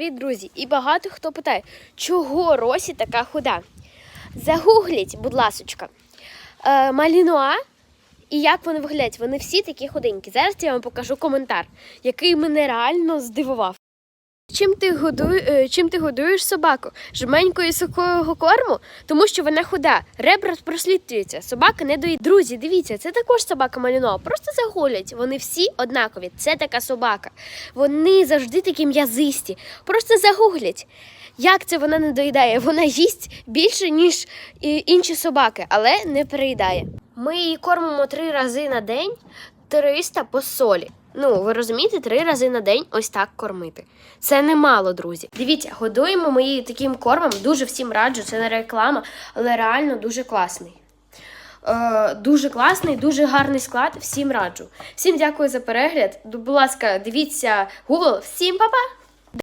Привіт, друзі! І багато хто питає, чого Росі така худа? Загугліть, будь ласочка, е, Малінуа і як вони виглядають. Вони всі такі худенькі. Зараз я вам покажу коментар, який мене реально здивував. Чим ти, годує, е, чим ти годуєш собаку? Жменькою сухого корму, тому що вона худа. Ребра прослідуються, собака не доїть. Друзі, дивіться, це також собака Малінуа. Просто загулять. Вони всі однакові. Це така собака. Вони завжди такі м'язисті. Просто загуглять. Як це вона не доїдає? Вона їсть більше, ніж інші собаки, але не переїдає. Ми її кормимо три рази на день, 300 по солі. Ну, ви розумієте, три рази на день ось так кормити. Це немало, друзі. Дивіться, годуємо ми її таким кормом. Дуже всім раджу, це не реклама, але реально дуже класний. Е, дуже класний, дуже гарний склад. Всім раджу. Всім дякую за перегляд. Будь ласка, дивіться Google. Всім па-па!